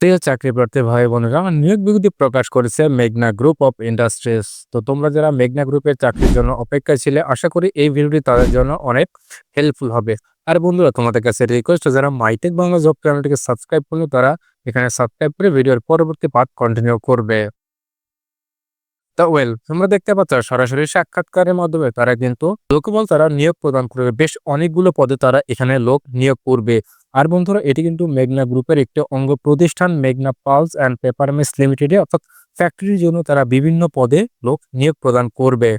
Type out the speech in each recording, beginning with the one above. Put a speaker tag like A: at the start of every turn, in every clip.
A: প্রিয় চাকরি প্রার্থী ভাই বোনেরা নিয়োগ বিজ্ঞপ্তি প্রকাশ করেছে মেঘনা গ্রুপ অফ ইন্ডাস্ট্রিজ। তো তোমরা যারা মেঘনা গ্রুপের চাকরির জন্য অপেক্ষায় ছিলে, আশা করি এই ভিডিওটি তাদের জন্য অনেক হেল্পফুল হবে। আর বন্ধুরা, তোমাদের কাছে রিকোয়েস্ট যারা মাইটেক বাংলা জব চ্যানেলটিকে সাবস্ক্রাইব করল তারা এখানে সাবস্ক্রাইব করে ভিডিওর পরবর্তী পার্ট কন্টিনিউ করবে। তা ওয়েল তোমরা দেখতে পাচ্ছ সরাসরি সাক্ষাৎকারের মাধ্যমে তারা কিন্তু লোকবল তারা নিয়োগ প্রদান করবে। বেশ অনেকগুলো পদে তারা এখানে লোক নিয়োগ করবে। আর বন্ধুরা, এটি কিন্তু মেঘনা গ্রুপের একটি অঙ্গ প্রতিষ্ঠান, মেঘনা পালস অ্যান্ড পেপার মিস লিমিটেডে অর্থাৎ ফ্যাক্টরির জন্য তারা বিভিন্ন পদে লোক নিয়োগ প্রদান করবে।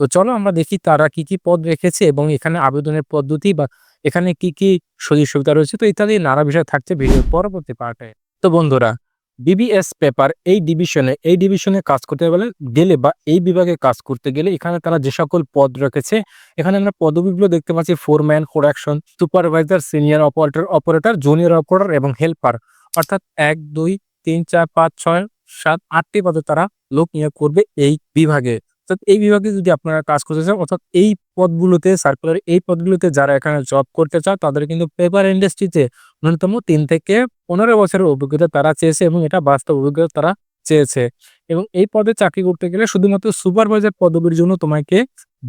A: তো চলো আমরা দেখি তারা কি কি পদ রেখেছে এবং এখানে আবেদনের পদ্ধতি বা এখানে কি কি সুযোগ সুবিধা রয়েছে। তো ইত্যাদি নানা বিষয় থাকছে ভিডিওর পরবর্তী পার্টে তো বন্ধুরা বিবিএস পেপার এই ডিভিশনে এই ডিভিশনে কাজ করতে গেলে গেলে বা এই বিভাগে কাজ করতে গেলে এখানে তারা যে সকল পদ রেখেছে, এখানে আমরা পদবিগুলো দেখতে পাচ্ছি foreman production supervisor senior operator operator junior operator এবং হেল্পার অর্থাৎ এক, দুই, তিন, চার, পাঁচ, ছয়, সাত, আটটি পদে তারা লোক নিয়োগ করবে এই বিভাগে। অর্থাৎ এই বিভাগে যদি আপনারা কাজ করতে চান, অর্থাৎ এই পদগুলোতে সার্কুলার এই পদগুলোতে যারা এখানে জব করতে চায় তাদের কিন্তু পেপার ইন্ডাস্ট্রিতে ন্যূনতম তিন থেকে পনেরো বছরের অভিজ্ঞতা তারা চেয়েছে এবং এটা বাস্তব অভিজ্ঞতা তারা চেয়েছে। এবং এই পদে চাকরি করতে গেলে শুধুমাত্র সুপারভাইজার পদবীর জন্য তোমাকে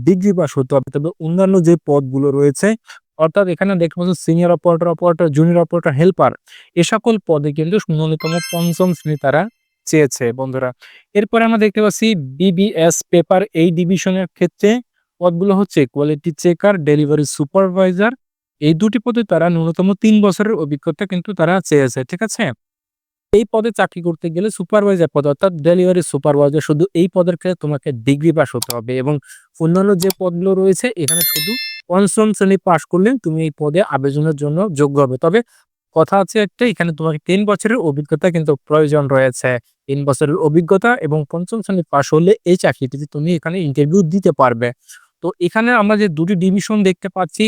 A: ডিগ্রি পাস হতে হবে। তবে অন্যান্য যে পদগুলো রয়েছে, অর্থাৎ এখানে দেখতে পাচ্ছ senior operator operator junior operator helper এ সকল পদে কিন্তু ন্যূনতম পঞ্চম শ্রেণি তারা চেয়েছে, বন্ধুরা। এরপরে আমরা দেখতে পাচ্ছি বিবিএস পেপার এই ডিভিশনের ক্ষেত্রে পদগুলো হচ্ছে কোয়ালিটি চেকার ডেলিভারি সুপারভাইজার এই দুটি পদে তারা ন্যূনতম তিন বছরের অভিজ্ঞতা কিন্তু তারা চেয়েছে, ঠিক আছে? এই পদে চাকরি করতে গেলে সুপারভাইজার পদ অর্থাৎ ডেলিভারি সুপারভাইজার শুধু এই পদের ক্ষেত্রে তোমাকে ডিগ্রি পাস হতে হবে এবং অন্যান্য যে পদগুলো রয়েছে, এখানে শুধু পঞ্চম শ্রেণি পাশ করলে তুমি এই পদে আবেদনের জন্য যোগ্য হবে। তবে কথা আছে একটা, এখানে তোমাকে তিন বছরের অভিজ্ঞতা কিন্তু প্রয়োজন রয়েছে। তিন বছরের অভিজ্ঞতা এবং পঞ্চম শ্রেণি পাশ হলে এই চাকরিটিতে তুমি এখানে ইন্টারভিউ দিতে পারবে। তো এখানে আমরা যে দুটি ডিভিশন দেখতে পাচ্ছি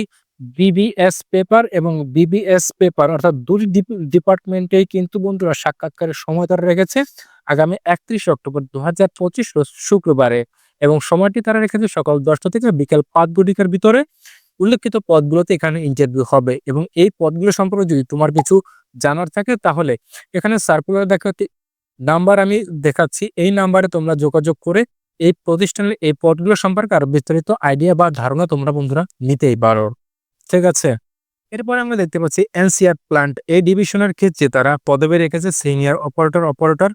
A: বিবিএস পেপার এবং বিবিএস পেপার অর্থাৎ দুটি ডিপার্টমেন্টে কিন্তু বন্ধুরা সাক্ষাৎকারের সময় তারা রেখেছে আগামী একত্রিশ অক্টোবর দু হাজার পঁচিশ শুক্রবারে এবং সময়টি তারা রেখেছে সকাল দশটা থেকে বিকেল পাঁচ ঘটিকার ভিতরে। উল্লেখিত পদগুলোতে এখানে ইন্টারভিউ হবে এবং এই পদগুলো সম্পর্কে যদি তোমার কিছু জানার থাকে তাহলে এখানে সার্কুলার দেখাতে নাম্বার আমি দেখাচ্ছি। এই নাম্বারে তোমরা যোগাযোগ করে এই প্রতিষ্ঠানের এই পদগুলো সম্পর্কে আরও বিস্তারিত আইডিয়া বা ধারণা তোমরা বন্ধুরা নিতেই পারো। ঠিক আছে? এরপরে আমরা দেখতে পাচ্ছি এনসিআর প্লান্ট এই ডিভিশনের ক্ষেত্রে তারা পদবে রেখেছে senior operator operator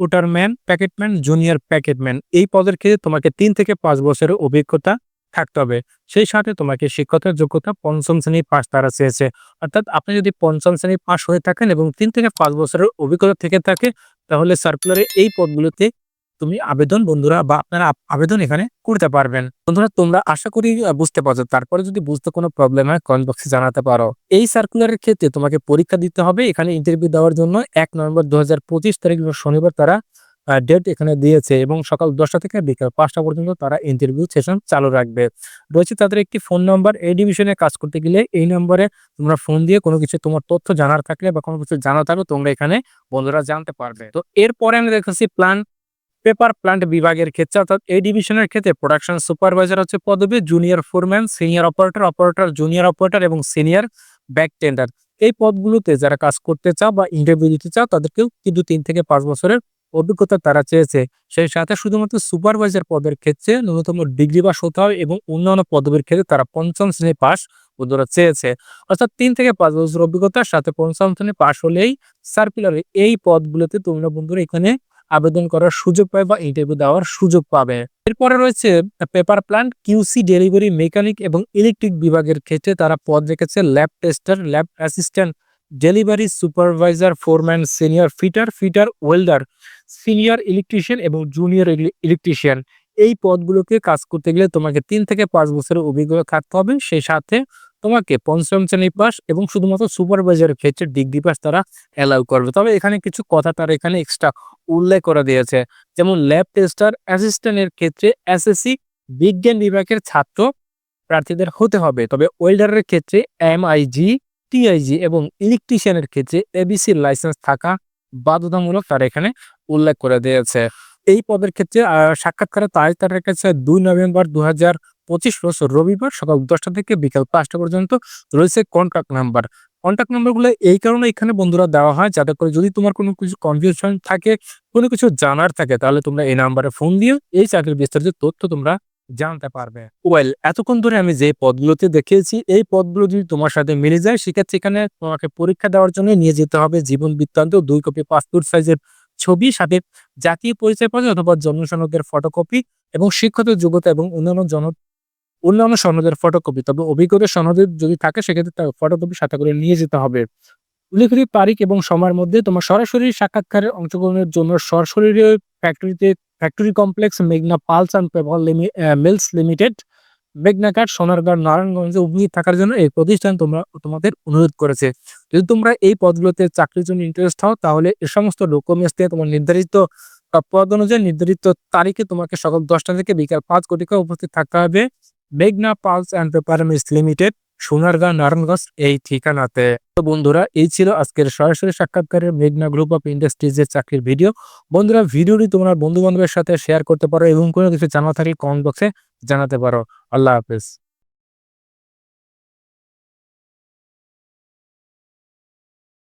A: putterman packetman junior packetman এই পদের ক্ষেত্রে তোমাকে তিন থেকে পাঁচ বছরের অভিজ্ঞতা থাকতে হবে। সেই সাথে তোমাকে শিক্ষকের যোগ্যতা পঞ্চম শ্রেণি পাস তারা চেয়েছে। অর্থাৎ আপনি যদি পঞ্চম শ্রেণি পাস হয়ে থাকেন এবং তিন থেকে পাঁচ বছরের অভিজ্ঞতা থেকে থাকে, তাহলে সার্কুলারে এই পদগুলোতে তুমি আবেদন বন্ধুরা বা আপনারা আবেদন এখানে করতে পারবেন। বন্ধুরা, তোমরা আশা করি বুঝতে পারছ। তারপরে যদি বুঝতে কোনো প্রবলেম হয় কমেন্ট বক্সে জানাতে পারো। এই সার্কুলারের ক্ষেত্রে তোমাকে পরীক্ষা দিতে হবে। এখানে ইন্টারভিউ দেওয়ার জন্য এক নভেম্বর দু হাজার পঁচিশ তারিখ শনিবার তারা ডেট এখানে দিয়েছে এবং সকাল দশটা থেকে বিকাল পাঁচটা পর্যন্ত তারা ইন্টারভিউ সেশন চালু রাখবে। রয়েছে তাদের একটি ফোন নাম্বার এই ডিভিশনে কাজ করতে গেলে এই নম্বরে তোমরা ফোন দিয়ে কোনো কিছু তোমার তথ্য জানার থাকলে বা কোনো কিছু জানা থাকলে তোমরা এখানে বন্ধুরা জানতে পারবে। তো এরপরে আমি দেখেছি প্ল্যান পেপার প্লান্ট বিভাগের ক্ষেত্রে অর্থাৎ এই ডিভিশনের ক্ষেত্রে প্রোডাকশন সুপারভাইজার হচ্ছে পদবি junior foreman senior operator operator junior operator এবং সিনিয়র ব্যাক টেন্ডার এই পদগুলোতে যারা কাজ করতে চাও বা ইন্টারভিউ দিতে চাও তাদেরকেও কিন্তু তিন থেকে পাঁচ বছরের অভিজ্ঞতা তারা চেয়েছে। সেই সাথে শুধুমাত্র সুপারভাইজার পদের ক্ষেত্রে ন্যূনতম ডিগ্রি পাস হতে হবে এবং অন্যান্য পদবীর ক্ষেত্রে তারা পঞ্চম শ্রেণি পাস বন্ধুরা চেয়েছে। অর্থাৎ তিন থেকে পাঁচ বছর অভিজ্ঞতার সাথে পঞ্চম শ্রেণি পাস হলেই সার্কুলারে এই পদগুলোতে তোমরা বন্ধুরা এখানে আবেদন করার সুযোগ পাবে বা ইন্টারভিউ দেওয়ার সুযোগ পাবে। এরপরে রয়েছে paper plant QC delivery mechanic এবং ইলেকট্রিক বিভাগের ক্ষেত্রে তারা পদ রেখেছে lab tester lab assistant delivery supervisor foreman senior fitter fitter welder senior electrician এবং জুনিয়র ইলেকট্রিশিয়ান এই পদগুলোকে কাজ করতে গেলে তোমাকে তিন থেকে পাঁচ বছরের অভিজ্ঞতা থাকতে হবে। সেই সাথে তোমাকে পঞ্চম শ্রেণি পাস এবং শুধুমাত্র সুপারভাইজারের ক্ষেত্রে ডিগ্রি পাস তারা অ্যালাউ করবে। তবে এখানে কিছু কথা তারা এখানে এক্সট্রা উল্লেখ করে দিয়েছে। যেমন ল্যাব টেস্টার অ্যাসিস্ট্যান্টের ক্ষেত্রে এসএসসি বিজ্ঞান বিভাগের ছাত্র প্রার্থীদের হতে হবে। তবে ওয়েল্ডারের ক্ষেত্রে এমআইজি টিআইজি এবং ইলেকট্রিশিয়ানের ক্ষেত্রে এবিসি লাইসেন্স থাকা বাধ্যতামূলক তারা এখানে উল্লেখ করে দিয়েছে। এই পদের ক্ষেত্রে সাক্ষাৎকারের তারিখ তারা কাছে দুই নভেম্বর দু হাজার পঁচিশ রবিবার সকাল দশটা থেকে বিকাল পাঁচটা পর্যন্ত রয়েছে কন্ট্রাক্ট নাম্বার কন্ট্যাক্ট নাম্বারগুলো এই কারণে এখানে বন্ধুরা দেওয়া হয়, যাতে করে যদি তোমার কোনো কিছু কনফিউশন থাকে, কোনো কিছু জানার থাকে, তাহলে তোমরা এই নাম্বারে ফোন দিও, এই চাকরির বিস্তারিত তথ্য তোমরা জানতে পারবে। ওয়েল এতক্ষণ ধরে আমি যে পদগুলোতে দেখিয়েছি, এই পদগুলো যদি তোমার সাথে মিলে যায়, সেক্ষেত্রে এখানে তোমাকে পরীক্ষা দেওয়ার জন্য নিয়ে যেতে হবে জীবন বৃত্তান্ত, দুই কপি পাসপোর্ট সাইজের ছবি, সাথে জাতীয় পরিচয় পরিচয়পত্র অথবা জন্ম সনদের ফটোকপি এবং শিক্ষত যোগ্যতা এবং অন্যান্য জন, অন্যান্য সনদের ফটোকপি তবে অভিজ্ঞতা সনদের যদি থাকে, সেক্ষেত্রে তার ফটোকপি সাথে করে নিয়ে যেতে হবে। উল্লেখিত তারিখ এবং সময়ের মধ্যে তোমার সরাসরি সাক্ষাৎকারে অংশগ্রহণের জন্য সরাসরি ফ্যাক্টরিতে ফ্যাক্টরি কমপ্লেক্স মেঘনা pulse and paper mills limited মেঘনাঘাট Sonargaon নারায়ণগঞ্জে উপস্থিত থাকার জন্য এই প্রতিষ্ঠান তোমরা, তোমাদের অনুরোধ করেছে। যদি তোমরা এই পদগুলোতে চাকরির জন্য ইন্টারেস্ট হও, তাহলে এ সমস্ত ডকুমেন্টস দিয়ে তোমার নির্ধারিত পদ অনুযায়ী নির্ধারিত তারিখে তোমাকে সকাল দশটা থেকে বিকাল পাঁচ কোটিকে উপস্থিত থাকতে হবে। মেঘনা pulp and paper mills limited Sonargaon Narayanganj এই ঠিকানাতে। তো বন্ধুরা, এই ছিল আজকের সরাসরি সাক্ষাৎকারের মেঘনা গ্রুপ অফ ইন্ডাস্ট্রিজের চাকরির ভিডিও। বন্ধুরা, ভিডিওটি তোমার বন্ধু বান্ধবের সাথে শেয়ার করতে পারো এবং কোনো কিছু জানা থাকলে কমেন্ট বক্সে জানাতে পারো। আল্লাহ হাফেজ।